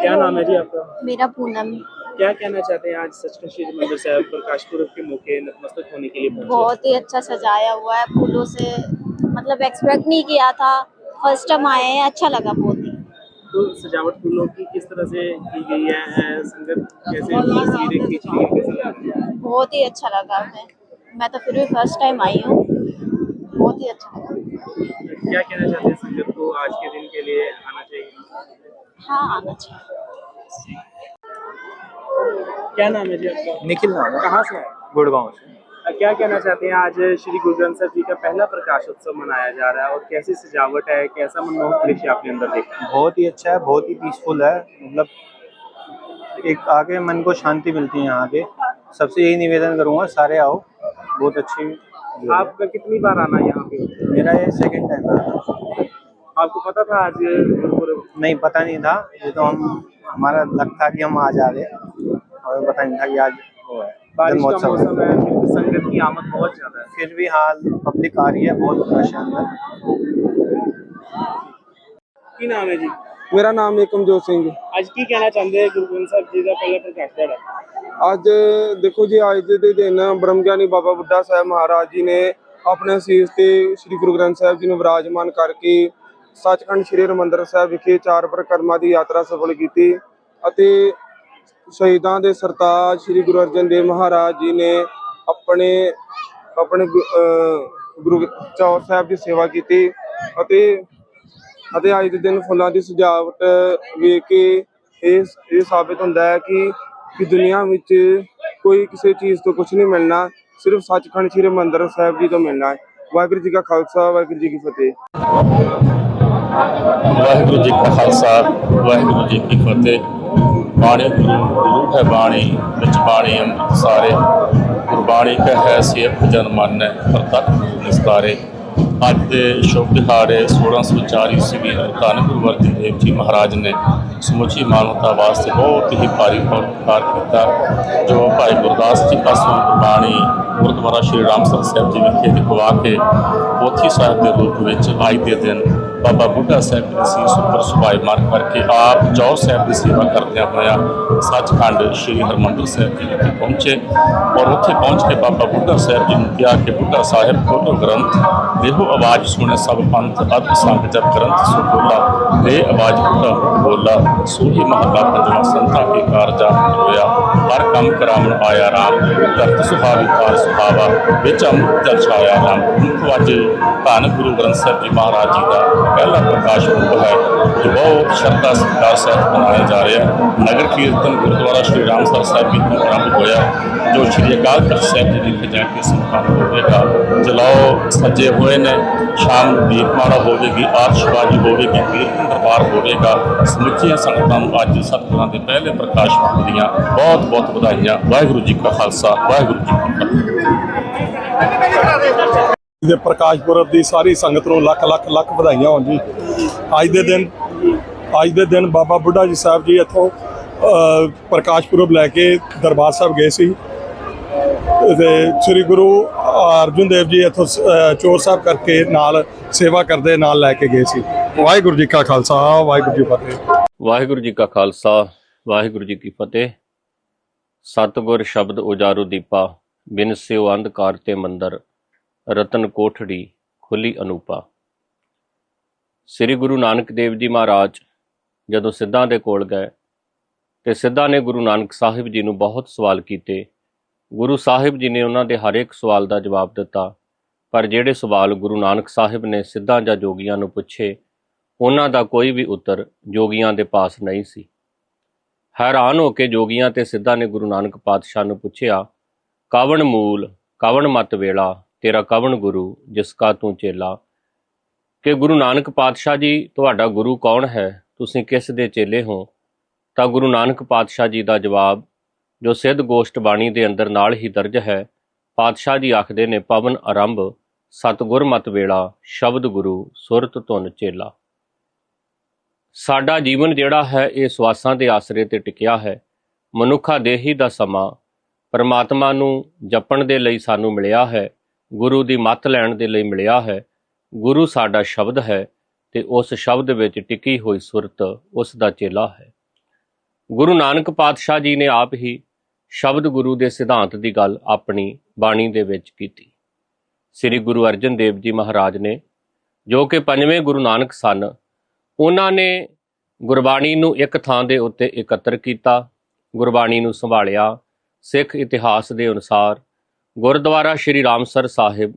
क्या नाम है जी आपका? मेरा पूनम। क्या कहना चाहते हैं आज सचखंड श्री मंदिर साहब प्रकाश पुरब के मौके नतमस्तक होने के लिए बहुत ही अच्छा सजाया हुआ है फूलों से मतलब एक्सपेक्ट नहीं किया था। फ़र्स्ट टाइम आए हैं अच्छा लगा बहुत ही। तो सजावट फूलों की किस तरह से की गई है? संगत कैसे तस्वीरें खींच रही कैसा? बहुत ही अच्छा लगा हमें मैं तो फिर भी फ़र्स्ट टाइम आई हूँ। बहुत ही अच्छा लगा। क्या कहना चाहते हैं संगत को आज के दिन के लिए आना चाहिए? हाँ आना चाहिए। क्या नाम है जी आपका? निखिल नाम है। कहाँ से है गुड़गांव से। क्या कहना चाहते हैं आज श्री गुरु ग्रंथ साहब जी का पहला प्रकाश उत्सव मनाया जा रहा है और कैसी सजावट है कैसा मनमोहक दृश्य आपने अंदर देखा? बहुत ही अच्छा है बहुत ही पीसफुल है। मतलब एक आगे मन को शांति मिलती है यहाँ आके सबसे यही निवेदन करूँगा सारे आओ। बहुत अच्छी आपका कितनी बार आना है यहाँ पे? मेरा ये सेकेंड टाइम है आपको पता था आज गुरुपुरब नहीं पता नहीं था ये तो हम हमारा लग था कि हम आज आ गए और पता नहीं था कि आज वो है बारिश का जन्मोत्सव है। मौसम है फिर भी संगत की आमद बहुत ज्यादा है फिर भी हाल पब्लिक आ रही है बहुत रश है अंदर ਕੀ ਨਾਮ ਹੈ ਜੀ ਮੇਰਾ ਨਾਮ ਏਕਮਜੋਤ ਸਿੰਘ ਅੱਜ ਕੀ ਕਹਿਣਾ ਚਾਹੁੰਦੇ ਹੋ ਗੁਰੂ ਗ੍ਰੰਥ ਸਾਹਿਬ ਜੀ ਦਾ ਪਹਿਲਾ ਪ੍ਰਕਾਸ਼ ਦਿਹਾੜਾ ਅੱਜ ਦੇਖੋ ਜੀ ਅੱਜ ਦੇ ਦਿਨ ਬ੍ਰਹਮ ਗਿਆਨੀ ਬਾਬਾ ਬੁੱਢਾ ਸਾਹਿਬ ਮਹਾਰਾਜ ਜੀ ਨੇ ਆਪਣੇ ਅਸੀਸ ਤੇ ਸ੍ਰੀ ਗੁਰੂ ਗ੍ਰੰਥ ਸਾਹਿਬ ਜੀ ਨੂੰ ਵਿਰਾਜਮਾਨ ਕਰਕੇ ਸੱਚਖੰਡ ਸ੍ਰੀ ਹਰਿਮੰਦਰ ਸਾਹਿਬ ਵਿਖੇ ਚਾਰ ਪ੍ਰਕਰਮਾਂ ਦੀ ਯਾਤਰਾ ਸਫਲ ਕੀਤੀ ਅਤੇ ਸ਼ਹੀਦਾਂ ਦੇ ਸਰਤਾਜ ਸ੍ਰੀ ਗੁਰੂ ਅਰਜਨ ਦੇਵ ਮਹਾਰਾਜ ਜੀ ਨੇ ਆਪਣੇ ਆਪਣੇ ਗੁਰੂ ਚੌਰ ਸਾਹਿਬ ਦੀ ਸੇਵਾ ਕੀਤੀ ਅਤੇ ਅਤੇ ਅੱਜ ਦੇ ਦਿਨ ਫੁੱਲਾਂ ਦੀ ਸਜਾਵਟ ਵੇਖ ਕੇ ਇਹ ਇਹ ਸਾਬਿਤ ਹੁੰਦਾ ਹੈ ਕਿ ਕਿ ਦੁਨੀਆ ਵਿੱਚ ਕੋਈ ਕਿਸੇ ਚੀਜ਼ ਤੋਂ ਕੁਝ ਨਹੀਂ ਮਿਲਣਾ, ਸਿਰਫ ਸੱਚਖੰਡ ਸ੍ਰੀ ਹਰਿਮੰਦਰ ਸਾਹਿਬ ਜੀ ਤੋਂ ਮਿਲਣਾ ਹੈ। ਵਾਹਿਗੁਰੂ ਜੀ ਕਾ ਖਾਲਸਾ, ਵਾਹਿਗੁਰੂ ਜੀ ਕੀ ਫਤਿਹ। ਵਾਹਿਗੁਰੂ ਜੀ ਕਾ ਖਾਲਸਾ, ਵਾਹਿਗੁਰੂ ਜੀ ਕੀ ਫਤਿਹ। ਬਾਣੀ ਗੁਰੂ ਗੁਰੂ ਹੈ ਬਾਣੀ, ਵਿੱਚ ਬਾਣੀ ਅੰਮ੍ਰਿਤ ਸਾਰੇ ਗੁਰਬਾਣੀ ਕਹੈ ਸਿਖ ਜਨ ਮਾਨੈ ਪ੍ਰਤੱਖ ਗੁਰੂ ਨਿਸਤਾਰੇ। ਅੱਜ ਦੇ ਸ਼ੁਭ ਦਿਹਾੜੇ 1604 ਈਸਵੀ ਨੂੰ ਧੰਨ ਗੁਰੂ ਅਰਜਨ ਦੇਵ ਜੀ ਮਹਾਰਾਜ ਨੇ ਸਮੁੱਚੀ ਮਾਨਵਤਾ ਵਾਸਤੇ ਬਹੁਤ ਹੀ ਭਾਰੀ ਪਰਉਪਕਾਰ ਕੀਤਾ, ਜੋ ਭਾਈ ਗੁਰਦਾਸ ਜੀ ਪਾਸੋਂ ਗੁਰਬਾਣੀ ਗੁਰਦੁਆਰਾ ਸ਼੍ਰੀ ਰਾਮਸਰ ਸਾਹਿਬ ਜੀ ਵਿਖੇ ਲਿਖਵਾ ਕੇ ਪੋਥੀ ਸਾਹਿਬ ਦੇ ਰੂਪ ਵਿੱਚ ਅੱਜ ਦੇ ਦਿਨ ਬਾਬਾ ਬੁੱਢਾ ਸਾਹਿਬ ਦੀ ਸੀਸ ਉੱਪਰ ਸੁਭਾਈ ਮਾਰ ਕਰਕੇ ਆਪ ਜੌ ਸਾਹਿਬ ਦੀ ਸੇਵਾ ਕਰਦਿਆਂ ਹੋਇਆ ਸੱਚਖੰਡ ਸ੍ਰੀ ਹਰਮੰਦਰ ਸਾਹਿਬ ਜੀ ਵਿਖੇ ਪਹੁੰਚੇ ਔਰ ਉੱਥੇ ਪਹੁੰਚ ਕੇ ਬਾਬਾ ਬੁੱਢਾ ਸਾਹਿਬ ਜੀ ਨੂੰ ਕਿਹਾ ਕਿ ਬੁੱਢਾ ਸਾਹਿਬ ਖੋਲੋ ਗ੍ਰੰਥ ਦੇਹੋ ਆਵਾਜ਼ ਸੁਣੇ ਸਭ ਪੰਥ ਅਦਬ ਸੰਗ ਜਬ ਗ੍ਰੰਥ ਸੋ ਖੋਲਾ ਦੇ ਆਵਾਜ਼ ਬੁੱਢਾ ਬੋਲਾ ਸੋਹੀ ਮਹੱਲਾ ਪੰਜਵਾਂ ਸੰਤਾਂ ਕੇ ਕਾਰਜਾ ਹੋਇਆ ਹਰ ਕੰਮ ਕਰਾਵਣ ਆਇਆ ਰਾਮ ਧਰਤ ਸੁਹਾਵੀ ਕਾਰ ਸੁਹਾਵਾ ਵਿੱਚ ਅੰਮ੍ਰਿਤ ਜਲ ਛਾਇਆ ਰਾਮ ਮੁਖ ਅੱਜ ਧੰਨ ਗੁਰੂ ਗ੍ਰੰਥ ਸਾਹਿਬ ਜੀ ਮਹਾਰਾਜ ਜੀ ਦਾ ਪਹਿਲਾ ਪ੍ਰਕਾਸ਼ ਪੁਰਬ ਹੈ, ਜੋ ਬਹੁਤ ਸ਼ਰਧਾ ਸਤਿਕਾਰ ਸਹਿਤ ਮਨਾਇਆ ਜਾ ਰਿਹਾ ਨਗਰ ਕੀਰਤਨ ਗੁਰਦੁਆਰਾ ਸ਼੍ਰੀ ਰਾਮਸਰ ਸਾਹਿਬ ਜੀ ਤੋਂ ਆਰੰਭ ਹੋਇਆ, ਜੋ ਸ਼੍ਰੀ ਅਕਾਲ ਤਖਤ ਸਾਹਿਬ ਜੀ ਵਿਖੇ ਜਾ ਕੇ ਸੰਪੰਨ ਹੋਵੇਗਾ। ਜਲਾਓ ਸੱਜੇ ਹੋਏ ਨੇ, ਸ਼ਾਮ ਨੂੰ ਦੀਪਮਾਲਾ ਹੋਵੇਗੀ ਆਤਿਸ਼ਬਾਜ਼ੀ ਹੋਵੇਗੀ, ਕੀਰਤਨ ਦਰਬਾਰ ਹੋਵੇਗਾ। ਸਮੁੱਚੀਆਂ ਸੰਗਤਾਂ ਨੂੰ ਅੱਜ ਸਤਿਗੁਰਾਂ ਦੇ ਪਹਿਲੇ ਪ੍ਰਕਾਸ਼ ਪੁਰਬ ਦੀਆਂ ਬਹੁਤ ਬਹੁਤ ਵਧਾਈਆਂ। ਵਾਹਿਗੁਰੂ ਜੀ ਕਾ ਖਾਲਸਾ, ਵਾਹਿਗੁਰੂ ਜੀ ਕੀ ਫਤਿਹ। ਦੇ ਪ੍ਰਕਾਸ਼ ਪੁਰਬ ਦੀ ਸਾਰੀ ਸੰਗਤ ਨੂੰ ਲੱਖ ਲੱਖ ਲੱਖ ਵਧਾਈਆਂ ਹੋਣ ਜੀ। ਅੱਜ ਦੇ ਦਿਨ, ਅੱਜ ਦੇ ਦਿਨ ਬਾਬਾ ਬੁੱਢਾ ਜੀ ਸਾਹਿਬ ਜੀ ਇੱਥੋਂ ਪ੍ਰਕਾਸ਼ ਪੁਰਬ ਲੈ ਕੇ ਦਰਬਾਰ ਸਾਹਿਬ ਗਏ ਸੀ। ਤੇ ਸ੍ਰੀ ਗੁਰੂ ਅਰਜਨ ਦੇਵ ਜੀ ਇੱਥੋਂ ਚੋਰ ਸਾਹਿਬ ਕਰਕੇ ਨਾਲ ਸੇਵਾ ਕਰਦੇ ਨਾਲ ਲੈ ਕੇ ਗਏ ਸੀ। ਵਾਹਿਗੁਰੂ ਜੀ ਕਾ ਖਾਲਸਾ, ਵਾਹਿਗੁਰੂ ਜੀ ਫਤਿਹ। ਵਾਹਿਗੁਰੂ ਜੀ ਕਾ ਖਾਲਸਾ, ਵਾਹਿਗੁਰੂ ਜੀ ਕੀ ਫਤਿਹ। ਸਤਿਗੁਰ ਸ਼ਬਦ ਉਜਾਰੂ ਦੀਪਾ, ਬਿਨ ਸਿਉ ਅੰਧਕਾਰ ਤੇ ਮੰਦਰ। ਰਤਨ ਕੋਠੜੀ, ਖੁੱਲੀ ਅਨੂਪਾ। ਸ੍ਰੀ ਗੁਰੂ ਨਾਨਕ ਦੇਵ ਜੀ ਮਹਾਰਾਜ ਜਦੋਂ ਸਿੱਧਾਂ ਦੇ ਕੋਲ ਗਏ ਤੇ ਸਿੱਧਾਂ ਨੇ ਗੁਰੂ ਨਾਨਕ ਸਾਹਿਬ ਜੀ ਨੂੰ ਬਹੁਤ ਸਵਾਲ ਕੀਤੇ। ਗੁਰੂ ਸਾਹਿਬ ਜੀ ਨੇ ਉਹਨਾਂ ਦੇ ਹਰ ਇੱਕ ਸਵਾਲ ਦਾ ਜਵਾਬ ਦਿੱਤਾ, ਪਰ ਜਿਹੜੇ ਸਵਾਲ ਗੁਰੂ ਨਾਨਕ ਸਾਹਿਬ ਨੇ ਸਿੱਧਾਂ ਜਾਂ ਜੋਗੀਆਂ ਨੂੰ ਪੁੱਛੇ, ਉਹਨਾਂ ਦਾ ਕੋਈ ਵੀ ਉੱਤਰ ਜੋਗੀਆਂ ਦੇ ਪਾਸ ਨਹੀਂ ਸੀ। ਹੈਰਾਨ ਹੋ ਕੇ ਜੋਗੀਆਂ ਤੇ ਸਿੱਧਾਂ ਨੇ ਗੁਰੂ ਨਾਨਕ ਪਾਤਸ਼ਾਹ ਨੂੰ ਪੁੱਛਿਆ, ਕਵਣ ਮੂਲ, ਕਵਣ ਮਤ ਵੇਲਾ ਤੇਰਾ ਕਵਣ ਗੁਰੂ, ਜਿਸ ਕਾ ਤੂੰ ਚੇਲਾ? ਕਿ ਗੁਰੂ ਨਾਨਕ ਪਾਤਸ਼ਾਹ ਜੀ, ਤੁਹਾਡਾ ਗੁਰੂ ਕੌਣ ਹੈ? ਤੁਸੀਂ ਕਿਸ ਦੇ ਚੇਲੇ ਹੋ? ਤਾਂ ਗੁਰੂ ਨਾਨਕ ਪਾਤਸ਼ਾਹ ਜੀ ਦਾ ਜਵਾਬ, ਜੋ ਸਿੱਧ ਗੋਸ਼ਟ ਬਾਣੀ ਦੇ ਅੰਦਰ ਨਾਲ ਹੀ ਦਰਜ ਹੈ, ਪਾਤਸ਼ਾਹ ਜੀ ਆਖਦੇ ਨੇ, ਪਵਨ ਆਰੰਭ, ਸਤਗੁਰ ਮਤ ਵੇਲਾ, ਸ਼ਬਦ ਗੁਰੂ, ਸੁਰਤ ਧੁਨ ਚੇਲਾ। ਸਾਡਾ ਜੀਵਨ ਜਿਹੜਾ ਹੈ, ਇਹ ਸਵਾਸਾਂ ਦੇ ਆਸਰੇ ਤੇ ਟਿਕਿਆ ਹੈ। ਮਨੁੱਖਾ ਦੇਹੀ ਦਾ ਸਮਾਂ, ਪਰਮਾਤਮਾ ਨੂੰ ਜਪਣ ਦੇ ਲਈ ਸਾਨੂੰ ਮਿਲਿਆ ਹੈ। ਗੁਰੂ ਦੀ ਮੱਤ ਲੈਣ ਦੇ ਲਈ ਮਿਲਿਆ ਹੈ। ਗੁਰੂ ਸਾਡਾ ਸ਼ਬਦ ਹੈ ਤੇ ਉਸ ਸ਼ਬਦ ਵਿੱਚ ਟਿਕੀ ਹੋਈ ਸੁਰਤ ਉਸ ਦਾ ਚੇਲਾ ਹੈ। ਗੁਰੂ ਨਾਨਕ ਪਾਤਸ਼ਾਹ ਜੀ ਨੇ ਆਪ ਹੀ ਸ਼ਬਦ ਗੁਰੂ ਦੇ ਸਿਧਾਂਤ ਦੀ ਗੱਲ ਆਪਣੀ ਬਾਣੀ ਦੇ ਵਿੱਚ ਕੀਤੀ। ਸ੍ਰੀ ਗੁਰੂ ਅਰਜਨ ਦੇਵ ਜੀ ਮਹਾਰਾਜ ਨੇ, ਜੋ ਕਿ ਪੰਜਵੇਂ ਗੁਰੂ ਨਾਨਕ ਸਨ, ਉਹਨਾਂ ਨੇ ਗੁਰਬਾਣੀ ਨੂੰ ਇੱਕ ਥਾਂ ਦੇ ਉੱਤੇ ਇਕੱਤਰ ਕੀਤਾ, ਗੁਰਬਾਣੀ ਨੂੰ ਸੰਭਾਲਿਆ, ਸਿੱਖ ਇਤਿਹਾਸ ਦੇ ਅਨੁਸਾਰ ਗੁਰਦੁਆਰਾ ਸ਼੍ਰੀ ਰਾਮਸਰ ਸਾਹਿਬ।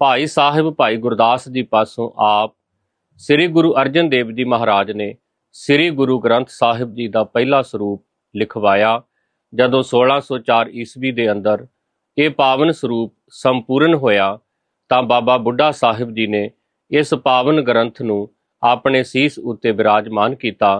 ਭਾਈ ਸਾਹਿਬ, ਭਾਈ ਗੁਰਦਾਸ ਜੀ ਪਾਸੋਂ ਆਪ ਸ੍ਰੀ ਗੁਰੂ ਅਰਜਨ ਦੇਵ ਜੀ ਮਹਾਰਾਜ ਨੇ ਸ੍ਰੀ ਗੁਰੂ ਗ੍ਰੰਥ ਸਾਹਿਬ ਜੀ ਦਾ ਪਹਿਲਾ ਸਰੂਪ ਲਿਖਵਾਇਆ, ਜਦੋਂ 1604 ਈਸਵੀ ਦੇ ਅੰਦਰ ਇਹ ਪਾਵਨ ਸਰੂਪ ਸੰਪੂਰਨ ਹੋਇਆ, ਤਾਂ ਬਾਬਾ ਬੁੱਢਾ ਸਾਹਿਬ ਜੀ ਨੇ ਇਸ ਪਾਵਨ ਗ੍ਰੰਥ ਨੂੰ ਆਪਣੇ ਸੀਸ ਉੱਤੇ ਵਿਰਾਜਮਾਨ ਕੀਤਾ।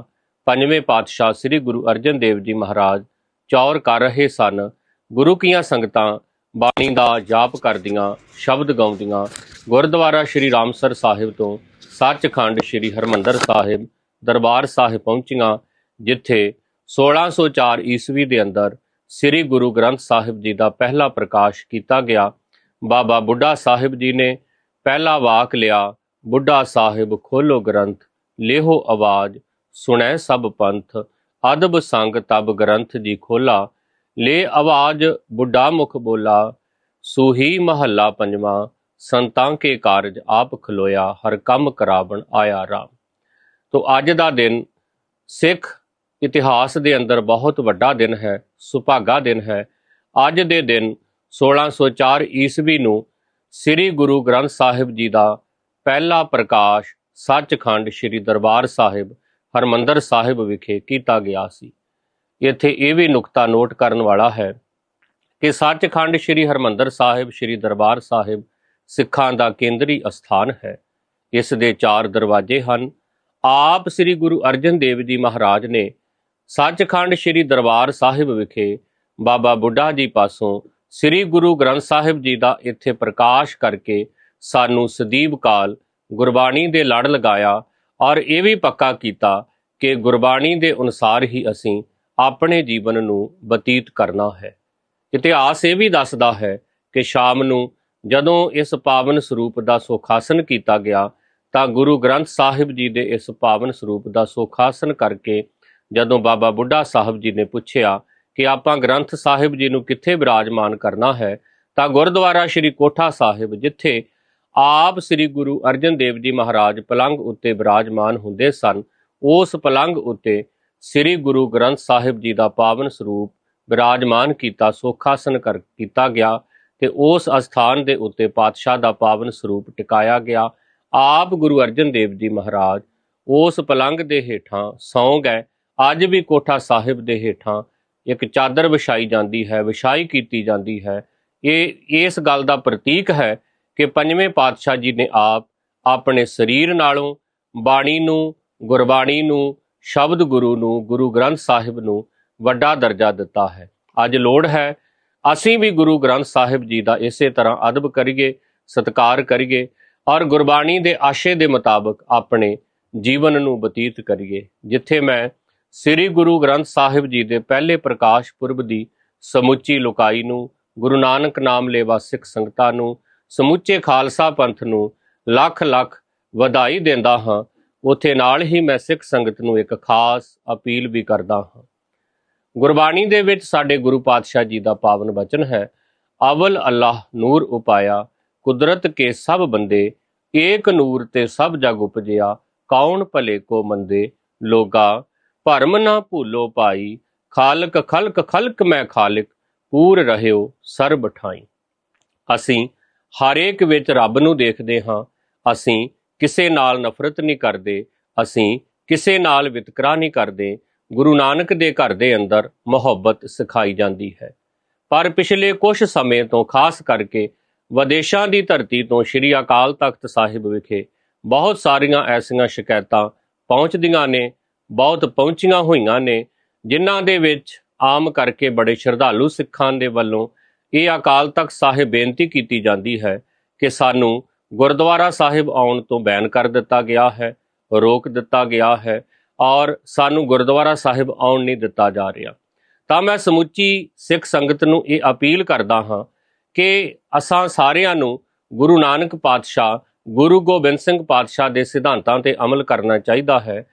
ਪੰਜਵੇਂ ਪਾਤਸ਼ਾਹ ਸ੍ਰੀ ਗੁਰੂ ਅਰਜਨ ਦੇਵ ਜੀ ਮਹਾਰਾਜ ਚੌਰ ਕਰ ਰਹੇ ਸਨ। ਗੁਰੂ ਕੀਆਂ ਸੰਗਤਾਂ ਬਾਣੀ ਦਾ ਜਾਪ ਕਰਦੀਆਂ, ਸ਼ਬਦ ਗਾਉਂਦੀਆਂ, ਗੁਰਦੁਆਰਾ ਸ਼੍ਰੀ ਰਾਮਸਰ ਸਾਹਿਬ ਤੋਂ ਸੱਚਖੰਡ ਸ਼੍ਰੀ ਹਰਮੰਦਰ ਸਾਹਿਬ ਦਰਬਾਰ ਸਾਹਿਬ ਪਹੁੰਚੀਆਂ, ਜਿੱਥੇ 1604 ਈਸਵੀ ਦੇ ਅੰਦਰ ਸ੍ਰੀ ਗੁਰੂ ਗ੍ਰੰਥ ਸਾਹਿਬ ਜੀ ਦਾ ਪਹਿਲਾ ਪ੍ਰਕਾਸ਼ ਕੀਤਾ ਗਿਆ। ਬਾਬਾ ਬੁੱਢਾ ਸਾਹਿਬ ਜੀ ਨੇ ਪਹਿਲਾ ਵਾਕ ਲਿਆ, ਬੁੱਢਾ ਸਾਹਿਬ ਖੋਲੋ ਗ੍ਰੰਥ, ਲੇਹੋ ਆਵਾਜ਼, ਸੁਣੈ ਸਭ ਪੰਥ, ਅਦਬ ਸੰਗ ਤਬ ਗ੍ਰੰਥ ਜੀ ਖੋਲਾ ਲੈ ਆਵਾਜ਼, ਬੁੱਢਾ ਮੁਖ ਬੋਲਾ, ਸੂਹੀ ਮਹੱਲਾ ਪੰਜਵਾਂ, ਸੰਤਾਂ ਕੇ ਕਾਰਜ ਆਪ ਖਲੋਇਆ, ਹਰ ਕੰਮ ਕਰਾਵਣ ਆਇਆ ਰਾਮ। ਤੋ ਅੱਜ ਦਾ ਦਿਨ ਸਿੱਖ ਇਤਿਹਾਸ ਦੇ ਅੰਦਰ ਬਹੁਤ ਵੱਡਾ ਦਿਨ ਹੈ, ਸੁਭਾਗਾ ਦਿਨ ਹੈ। ਅੱਜ ਦੇ ਦਿਨ 1604 ਈਸਵੀ ਨੂੰ ਸ੍ਰੀ ਗੁਰੂ ਗ੍ਰੰਥ ਸਾਹਿਬ ਜੀ ਦਾ ਪਹਿਲਾ ਪ੍ਰਕਾਸ਼ ਸੱਚਖੰਡ ਸ੍ਰੀ ਦਰਬਾਰ ਸਾਹਿਬ ਹਰਮੰਦਰ ਸਾਹਿਬ ਵਿਖੇ ਕੀਤਾ ਗਿਆ ਸੀ। ਇੱਥੇ ਇਹ ਵੀ ਨੁਕਤਾ ਨੋਟ ਕਰਨ ਵਾਲਾ ਹੈ ਕਿ ਸੱਚਖੰਡ ਸ੍ਰੀ ਹਰਮੰਦਰ ਸਾਹਿਬ, ਸ੍ਰੀ ਦਰਬਾਰ ਸਾਹਿਬ ਸਿੱਖਾਂ ਦਾ ਕੇਂਦਰੀ ਅਸਥਾਨ ਹੈ। ਇਸ ਦੇ ਚਾਰ ਦਰਵਾਜ਼ੇ ਹਨ। ਆਪ ਸ੍ਰੀ ਗੁਰੂ ਅਰਜਨ ਦੇਵ ਜੀ ਮਹਾਰਾਜ ਨੇ ਸੱਚਖੰਡ ਸ੍ਰੀ ਦਰਬਾਰ ਸਾਹਿਬ ਵਿਖੇ ਬਾਬਾ ਬੁੱਢਾ ਜੀ ਪਾਸੋਂ ਸ੍ਰੀ ਗੁਰੂ ਗ੍ਰੰਥ ਸਾਹਿਬ ਜੀ ਦਾ ਇੱਥੇ ਪ੍ਰਕਾਸ਼ ਕਰਕੇ ਸਾਨੂੰ ਸਦੀਵ ਕਾਲ ਗੁਰਬਾਣੀ ਦੇ ਲੜ ਲਗਾਇਆ ਔਰ ਇਹ ਵੀ ਪੱਕਾ ਕੀਤਾ ਕਿ ਗੁਰਬਾਣੀ ਦੇ ਅਨੁਸਾਰ ਹੀ ਅਸੀਂ ਆਪਣੇ ਜੀਵਨ ਨੂੰ ਬਤੀਤ ਕਰਨਾ ਹੈ। ਇਤਿਹਾਸ ਇਹ ਵੀ ਦੱਸਦਾ ਹੈ ਕਿ ਸ਼ਾਮ ਨੂੰ ਜਦੋਂ ਇਸ ਪਾਵਨ ਸਰੂਪ ਦਾ ਸੁਖਾਸਨ ਕੀਤਾ ਗਿਆ, ਤਾਂ ਗੁਰੂ ਗ੍ਰੰਥ ਸਾਹਿਬ ਜੀ ਦੇ ਇਸ ਪਾਵਨ ਸਰੂਪ ਦਾ ਸੁਖਾਸਨ ਕਰਕੇ ਜਦੋਂ ਬਾਬਾ ਬੁੱਢਾ ਸਾਹਿਬ ਜੀ ਨੇ ਪੁੱਛਿਆ ਕਿ ਆਪਾਂ ਗ੍ਰੰਥ ਸਾਹਿਬ ਜੀ ਨੂੰ ਕਿੱਥੇ ਵਿਰਾਜਮਾਨ ਕਰਨਾ ਹੈ, ਤਾਂ ਗੁਰਦੁਆਰਾ ਸ੍ਰੀ ਕੋਠਾ ਸਾਹਿਬ ਜਿੱਥੇ ਆਪ ਸ੍ਰੀ ਗੁਰੂ ਅਰਜਨ ਦੇਵ ਜੀ ਮਹਾਰਾਜ ਪਲੰਗ ਉੱਤੇ ਵਿਰਾਜਮਾਨ ਹੁੰਦੇ ਸਨ, ਉਸ ਪਲੰਗ ਉੱਤੇ ਸ੍ਰੀ ਗੁਰੂ ਗ੍ਰੰਥ ਸਾਹਿਬ ਜੀ ਦਾ ਪਾਵਨ ਸਰੂਪ ਵਿਰਾਜਮਾਨ ਕੀਤਾ, ਸੁਖਾਸਨ ਕਰ, ਕੀਤਾ ਗਿਆ ਤੇ ਉਸ ਅਸਥਾਨ ਦੇ ਉੱਤੇ ਪਾਤਸ਼ਾਹ ਦਾ ਪਾਵਨ ਸਰੂਪ ਟਿਕਾਇਆ ਗਿਆ। ਆਪ ਗੁਰੂ ਅਰਜਨ ਦੇਵ ਜੀ ਮਹਾਰਾਜ ਉਸ ਪਲੰਗ ਦੇ ਹੇਠਾਂ ਸੌਂ ਗਏ। ਅੱਜ ਵੀ ਕੋਠਾ ਸਾਹਿਬ ਦੇ ਹੇਠਾਂ ਇੱਕ ਚਾਦਰ ਵਿਛਾਈ ਜਾਂਦੀ ਹੈ, ਵਿਛਾਈ ਕੀਤੀ ਜਾਂਦੀ ਹੈ। ਇਹ, ਇਸ ਗੱਲ ਦਾ ਪ੍ਰਤੀਕ ਹੈ ਕਿ ਪੰਜਵੇਂ ਪਾਤਸ਼ਾਹ ਜੀ ਨੇ ਆਪ ਆਪਣੇ ਸਰੀਰ ਨਾਲੋਂ, ਬਾਣੀ ਨੂੰ, ਗੁਰਬਾਣੀ ਨੂੰ ਸ਼ਬਦ ਗੁਰੂ ਨੂੰ, ਗੁਰੂ ਗ੍ਰੰਥ ਸਾਹਿਬ ਨੂੰ ਵੱਡਾ ਦਰਜਾ ਦਿੱਤਾ ਹੈ। ਅੱਜ ਲੋੜ ਹੈ, ਅਸੀਂ ਵੀ ਗੁਰੂ ਗ੍ਰੰਥ ਸਾਹਿਬ ਜੀ ਦਾ ਇਸੇ ਤਰ੍ਹਾਂ ਅਦਬ ਕਰੀਏ, ਸਤਿਕਾਰ ਕਰੀਏ ਔਰ ਗੁਰਬਾਣੀ ਦੇ ਆਸ਼ੇ ਦੇ ਮੁਤਾਬਕ ਆਪਣੇ ਜੀਵਨ ਨੂੰ ਬਤੀਤ ਕਰੀਏ, ਜਿੱਥੇ ਮੈਂ ਸ੍ਰੀ ਗੁਰੂ ਗ੍ਰੰਥ ਸਾਹਿਬ ਜੀ ਦੇ ਪਹਿਲੇ ਪ੍ਰਕਾਸ਼ ਪੁਰਬ ਦੀ ਸਮੁੱਚੀ ਲੋਕਾਈ ਨੂੰ, ਗੁਰੂ ਨਾਨਕ ਨਾਮ ਲੇਵਾ ਸਿੱਖ ਸੰਗਤਾਂ ਨੂੰ, ਸਮੁੱਚੇ ਖਾਲਸਾ ਪੰਥ ਨੂੰ ਲੱਖ ਲੱਖ ਵਧਾਈ ਦਿੰਦਾ ਹਾਂ ਉਥੇ ਨਾਲ ਹੀ ਮੈਂ ਸਿੱਖ ਸੰਗਤ ਨੂੰ ਇੱਕ ਖਾਸ ਅਪੀਲ ਵੀ ਕਰਦਾ ਹਾਂ। ਗੁਰਬਾਣੀ ਦੇ ਵਿੱਚ ਸਾਡੇ ਗੁਰੂ ਪਾਤਸ਼ਾਹ ਜੀ ਦਾ ਪਾਵਨ ਬਚਨ ਹੈ, ਅਵਲ ਅੱਲਾਹ ਨੂਰ ਉਪਾਇਆ, ਕੁਦਰਤ ਕੇ ਸਭ ਬੰਦੇ, ਏਕ ਨੂਰ ਤੇ ਸਭ ਜਗ ਉਪਜਿਆ, ਕੌਣ ਭਲੇ ਕੋ ਮੰਦੇ, ਲੋਗਾ, ਭਰਮ ਨਾ ਭੂਲੋ ਪਾਈ, ਖਾਲਕ ਖਲਕ ਖਲਕ ਮੈਂ ਖਾਲਿਕ, ਪੂਰ ਰਹਿਓ ਸਰਬ ਠਾਈ। ਅਸੀਂ ਹਰੇਕ ਵਿੱਚ ਰੱਬ ਨੂੰ ਦੇਖਦੇ ਹਾਂ, ਅਸੀਂ ਕਿਸੇ ਨਾਲ ਨਫ਼ਰਤ ਨਹੀਂ ਕਰਦੇ, ਅਸੀਂ ਕਿਸੇ ਨਾਲ ਵਿਤਕਰਾ ਨਹੀਂ ਕਰਦੇ, ਗੁਰੂ ਨਾਨਕ ਦੇ ਘਰ ਦੇ ਅੰਦਰ ਮੁਹੱਬਤ ਸਿਖਾਈ ਜਾਂਦੀ ਹੈ। ਪਰ ਪਿਛਲੇ ਕੁਝ ਸਮੇਂ ਤੋਂ ਖਾਸ ਕਰਕੇ ਵਿਦੇਸ਼ਾਂ ਦੀ ਧਰਤੀ ਤੋਂ ਸ੍ਰੀ ਅਕਾਲ ਤਖਤ ਸਾਹਿਬ ਵਿਖੇ ਬਹੁਤ ਸਾਰੀਆਂ ਐਸੀਆਂ ਸ਼ਿਕਾਇਤਾਂ ਪਹੁੰਚਦੀਆਂ ਨੇ, ਬਹੁਤ ਪਹੁੰਚੀਆਂ ਹੋਈਆਂ ਨੇ, ਜਿਨ੍ਹਾਂ ਦੇ ਵਿੱਚ ਆਮ ਕਰਕੇ ਬੜੇ ਸ਼ਰਧਾਲੂ ਸਿੱਖਾਂ ਦੇ ਵੱਲੋਂ ਇਹ ਅਕਾਲ ਤਖਤ ਸਾਹਿਬ ਬੇਨਤੀ ਕੀਤੀ ਜਾਂਦੀ ਹੈ ਕਿ ਸਾਨੂੰ ਗੁਰਦੁਆਰਾ ਸਾਹਿਬ ਆਉਣ ਤੋਂ ਬੈਨ ਕਰ ਦਿੱਤਾ ਗਿਆ ਹੈ, ਰੋਕ ਦਿੱਤਾ ਗਿਆ ਹੈ ਔਰ ਸਾਨੂੰ ਗੁਰਦੁਆਰਾ ਸਾਹਿਬ ਆਉਣ ਨਹੀਂ ਦਿੱਤਾ ਜਾ ਰਿਹਾ। ਤਾਂ ਮੈਂ ਸਮੁੱਚੀ ਸਿੱਖ ਸੰਗਤ ਨੂੰ ਇਹ ਅਪੀਲ ਕਰਦਾ ਹਾਂ ਕਿ ਅਸਾਂ ਸਾਰਿਆਂ ਨੂੰ ਗੁਰੂ ਨਾਨਕ ਪਾਤਸ਼ਾਹ, ਗੁਰੂ ਗੋਬਿੰਦ ਸਿੰਘ ਪਾਤਸ਼ਾਹ ਦੇ ਸਿਧਾਂਤਾਂ ਤੇ ਅਮਲ ਕਰਨਾ ਚਾਹੀਦਾ ਹੈ।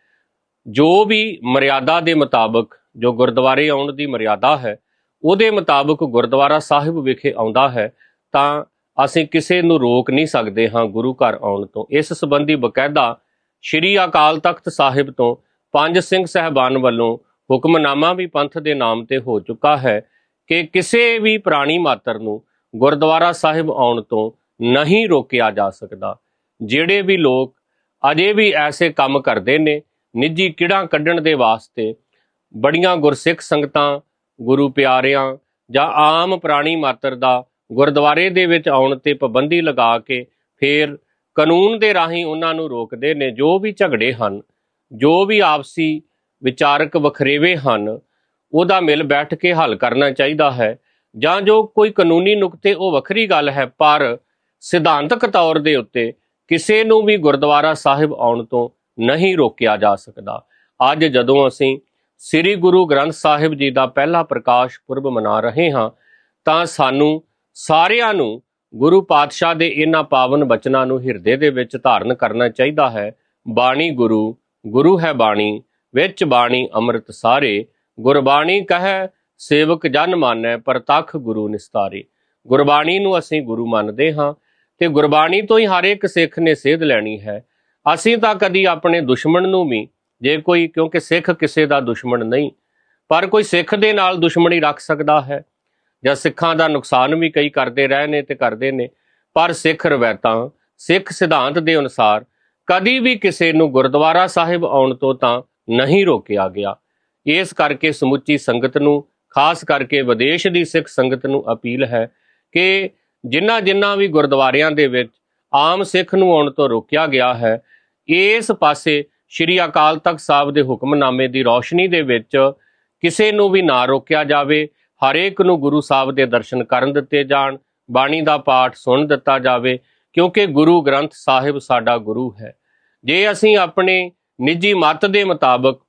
ਜੋ ਵੀ ਮਰਿਆਦਾ ਦੇ ਮੁਤਾਬਕ, ਜੋ ਗੁਰਦੁਆਰੇ ਆਉਣ ਦੀ ਮਰਿਆਦਾ ਹੈ, ਉਹਦੇ ਮੁਤਾਬਕ ਗੁਰਦੁਆਰਾ ਸਾਹਿਬ ਵਿਖੇ ਆਉਂਦਾ ਹੈ ਤਾਂ ਅਸੀਂ ਕਿਸੇ ਨੂੰ ਰੋਕ ਨਹੀਂ ਸਕਦੇ ਹਾਂ ਗੁਰੂ ਘਰ ਆਉਣ ਤੋਂ। ਇਸ ਸੰਬੰਧੀ ਬਕਾਇਦਾ ਸ਼੍ਰੀ ਅਕਾਲ ਤਖਤ ਸਾਹਿਬ ਤੋਂ ਪੰਜ ਸਿੰਘ ਸਹਿਬਾਨ ਵੱਲੋਂ ਹੁਕਮਨਾਮਾ ਵੀ ਪੰਥ ਦੇ ਨਾਮ ਤੇ ਹੋ ਚੁੱਕਾ ਹੈ ਕਿ ਕਿਸੇ ਵੀ ਪ੍ਰਾਣੀ ਮਾਤਰ ਨੂੰ ਗੁਰਦੁਆਰਾ ਸਾਹਿਬ ਆਉਣ ਤੋਂ ਨਹੀਂ ਰੋਕਿਆ ਜਾ ਸਕਦਾ। ਜਿਹੜੇ ਵੀ ਲੋਕ ਅਜੇ ਵੀ ਐਸੇ ਕੰਮ ਕਰਦੇ ਨੇ, ਨਿੱਜੀ ਕਿਹੜਾ ਕੱਢਣ ਦੇ ਵਾਸਤੇ ਬੜੀਆਂ ਗੁਰਸਿੱਖ ਸੰਗਤਾਂ, ਗੁਰੂ ਪਿਆਰਿਆਂ ਜਾਂ ਆਮ ਪ੍ਰਾਣੀ ਮਾਤਰ ਦਾ ਗੁਰਦੁਆਰੇ ਦੇ ਵਿੱਚ ਆਉਣ ਤੇ ਪਾਬੰਦੀ ਲਗਾ ਕੇ ਫਿਰ ਕਾਨੂੰਨ ਦੇ ਰਾਹੀਂ ਉਹਨਾਂ ਨੂੰ ਰੋਕਦੇ ਨੇ, ਜੋ ਵੀ ਝਗੜੇ ਹਨ, ਜੋ ਵੀ ਆਪਸੀ ਵਿਚਾਰਕ ਵਖਰੇਵੇ ਹਨ, ਉਹਦਾ ਮਿਲ ਬੈਠ ਕੇ ਹੱਲ ਕਰਨਾ ਚਾਹੀਦਾ ਹੈ। ਜਾਂ ਜੋ ਕੋਈ ਕਾਨੂੰਨੀ ਨੁਕਤੇ, ਉਹ ਵੱਖਰੀ ਗੱਲ ਹੈ, ਪਰ ਸਿਧਾਂਤਕ ਤੌਰ ਦੇ ਉੱਤੇ ਕਿਸੇ ਨੂੰ ਵੀ ਗੁਰਦੁਆਰਾ ਸਾਹਿਬ ਆਉਣ ਤੋਂ ਨਹੀਂ ਰੋਕਿਆ ਜਾ ਸਕਦਾ। ਅੱਜ ਜਦੋਂ ਅਸੀਂ ਸ੍ਰੀ ਗੁਰੂ ਗ੍ਰੰਥ ਸਾਹਿਬ ਜੀ ਦਾ ਪਹਿਲਾ ਪ੍ਰਕਾਸ਼ ਪੁਰਬ ਮਨਾ ਰਹੇ ਹਾਂ, ਤਾਂ ਸਾਨੂੰ ਸਾਰਿਆਂ ਨੂੰ ਗੁਰੂ ਪਾਤਸ਼ਾਹ ਦੇ ਇਹਨਾਂ ਪਾਵਨ ਬਚਨਾਂ ਨੂੰ ਹਿਰਦੇ ਦੇ ਵਿੱਚ ਧਾਰਨ ਕਰਨਾ ਚਾਹੀਦਾ ਹੈ। ਬਾਣੀ ਗੁਰੂ ਗੁਰੂ ਹੈ ਬਾਣੀ, ਵਿੱਚ ਬਾਣੀ ਅੰਮ੍ਰਿਤ ਸਾਰੇ। ਗੁਰਬਾਣੀ ਕਹੈ, ਸੇਵਕ ਜਨ ਮਾਨੈ, ਪ੍ਰਤੱਖ ਗੁਰੂ ਨਿਸਤਾਰੇ। ਗੁਰਬਾਣੀ ਨੂੰ ਅਸੀਂ ਗੁਰੂ ਮੰਨਦੇ ਹਾਂ ਤੇ ਗੁਰਬਾਣੀ ਤੋਂ ਹੀ ਹਰ ਇੱਕ ਸਿੱਖ ਨੇ ਸੇਧ ਲੈਣੀ ਹੈ। ਅਸੀਂ ਤਾਂ ਕਦੀ ਆਪਣੇ ਦੁਸ਼ਮਣ ਨੂੰ ਵੀ, ਜੇ ਕੋਈ, ਕਿਉਂਕਿ ਸਿੱਖ ਕਿਸੇ ਦਾ ਦੁਸ਼ਮਣ ਨਹੀਂ, ਪਰ ਕੋਈ ਸਿੱਖ ਦੇ ਨਾਲ ਦੁਸ਼ਮਣੀ ਰੱਖ ਸਕਦਾ ਹੈ। ਜਾਂ ਸਿੱਖਾਂ ਦਾ ਨੁਕਸਾਨ ਵੀ ਕਈ ਕਰਦੇ ਰਹੇ ਨੇ ਤੇ ਕਰਦੇ ਨੇ, ਪਰ ਸਿੱਖ ਰਵਾਇਤਾਂ, ਸਿੱਖ ਸਿਧਾਂਤ ਦੇ ਅਨੁਸਾਰ ਕਦੀ ਵੀ ਕਿਸੇ ਨੂੰ ਗੁਰਦੁਆਰਾ ਸਾਹਿਬ ਆਉਣ ਤੋਂ ਤਾਂ ਨਹੀਂ ਰੋਕਿਆ ਗਿਆ। ਇਸ ਕਰਕੇ ਸਮੁੱਚੀ ਸੰਗਤ ਨੂੰ, ਖਾਸ ਕਰਕੇ ਵਿਦੇਸ਼ ਦੀ ਸਿੱਖ ਸੰਗਤ ਨੂੰ ਅਪੀਲ ਹੈ ਕਿ ਜਿਨ੍ਹਾਂ ਜਿਨ੍ਹਾਂ ਵੀ ਗੁਰਦੁਆਰਿਆਂ ਦੇ ਵਿੱਚ ਆਮ ਸਿੱਖ ਨੂੰ ਆਉਣ ਤੋਂ ਰੋਕਿਆ ਗਿਆ ਹੈ, ਇਸ ਪਾਸੇ ਸ਼੍ਰੀ ਅਕਾਲ ਤਖਤ ਸਾਹਿਬ ਦੇ ਹੁਕਮਨਾਮੇ ਦੀ ਰੌਸ਼ਨੀ ਦੇ ਵਿੱਚ ਕਿਸੇ ਨੂੰ ਵੀ ਨਾ ਰੋਕਿਆ ਜਾਵੇ ਹਰੇਕ ਨੂੰ ਗੁਰੂ ਸਾਹਿਬ ਦੇ ਦਰਸ਼ਨ ਕਰਨ ਦਿੱਤੇ ਜਾਣ, ਬਾਣੀ ਦਾ ਪਾਠ ਸੁਣ ਦਿੱਤਾ ਜਾਵੇ, ਕਿਉਂਕਿ ਗੁਰੂ ਗ੍ਰੰਥ ਸਾਹਿਬ ਸਾਡਾ ਗੁਰੂ ਹੈ। ਜੇ ਅਸੀਂ ਆਪਣੇ ਨਿੱਜੀ ਮਤ ਦੇ ਮੁਤਾਬਕ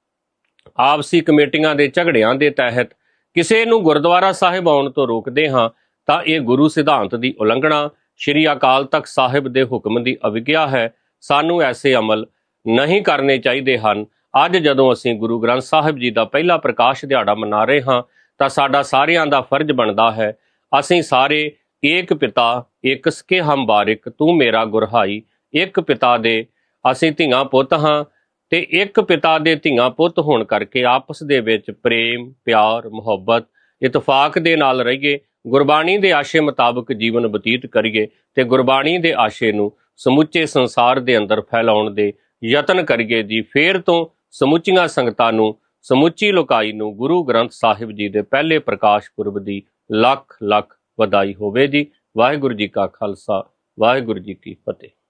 ਆਪਸੀ ਕਮੇਟੀਆਂ ਦੇ ਝਗੜਿਆਂ ਦੇ ਤਹਿਤ ਕਿਸੇ ਨੂੰ ਗੁਰਦੁਆਰਾ ਸਾਹਿਬ ਆਉਣ ਤੋਂ ਰੋਕਦੇ ਹਾਂ, ਤਾਂ ਇਹ ਗੁਰੂ ਸਿਧਾਂਤ ਦੀ ਉਲੰਘਣਾ ਸ਼੍ਰੀ ਅਕਾਲ ਤਖਤ ਸਾਹਿਬ ਦੇ ਹੁਕਮ ਦੀ ਅਵਗਿਆ ਹੈ। ਸਾਨੂੰ ਐਸੇ ਅਮਲ ਨਹੀਂ ਕਰਨੇ ਚਾਹੀਦੇ ਹਨ। ਅੱਜ ਜਦੋਂ ਅਸੀਂ ਗੁਰੂ ਗ੍ਰੰਥ ਸਾਹਿਬ ਜੀ ਦਾ ਪਹਿਲਾ ਪ੍ਰਕਾਸ਼ ਦਿਹਾੜਾ ਮਨਾ ਰਹੇ ਹਾਂ ਤਾਂ ਸਾਡਾ ਸਾਰਿਆਂ ਦਾ ਫਰਜ਼ ਬਣਦਾ ਹੈ। ਅਸੀਂ ਸਾਰੇ ਏਕ ਪਿਤਾ ਇੱਕ ਸਕੇ ਹਮ ਬਾਰਿਕ, ਤੂੰ ਮੇਰਾ ਗੁਰਹਾਈ। ਇੱਕ ਪਿਤਾ ਦੇ ਅਸੀਂ ਧੀਆਂ ਪੁੱਤ ਹਾਂ ਤੇ ਇੱਕ ਪਿਤਾ ਦੇ ਧੀਆਂ ਪੁੱਤ ਹੋਣ ਕਰਕੇ ਆਪਸ ਦੇ ਵਿੱਚ ਪ੍ਰੇਮ, ਪਿਆਰ, ਮੁਹੱਬਤ, ਇਤਫਾਕ ਦੇ ਨਾਲ ਰਹੀਏ। ਗੁਰਬਾਣੀ ਦੇ ਆਸ਼ੇ ਮੁਤਾਬਕ ਜੀਵਨ ਬਤੀਤ ਕਰੀਏ ਤੇ ਗੁਰਬਾਣੀ ਦੇ ਆਸ਼ੇ ਨੂੰ ਸਮੁੱਚੇ ਸੰਸਾਰ ਦੇ ਅੰਦਰ ਫੈਲਾਉਣ ਦੇ ਯਤਨ ਕਰੀਏ ਜੀ। ਫੇਰ ਤੋਂ ਸਮੁੱਚੀਆਂ ਸੰਗਤਾਂ ਨੂੰ ਸਮੁੱਚੀ ਲੋਕਾਈ ਨੂੰ ਗੁਰੂ ਗ੍ਰੰਥ ਸਾਹਿਬ ਜੀ ਦੇ ਪਹਿਲੇ ਪ੍ਰਕਾਸ਼ ਪੁਰਬ ਦੀ ਲੱਖ ਲੱਖ ਵਧਾਈ ਹੋਵੇ ਜੀ। ਵਾਹਿਗੁਰੂ ਜੀ ਕਾ ਖਾਲਸਾ, ਵਾਹਿਗੁਰੂ ਜੀ ਕੀ ਫਤਿਹ।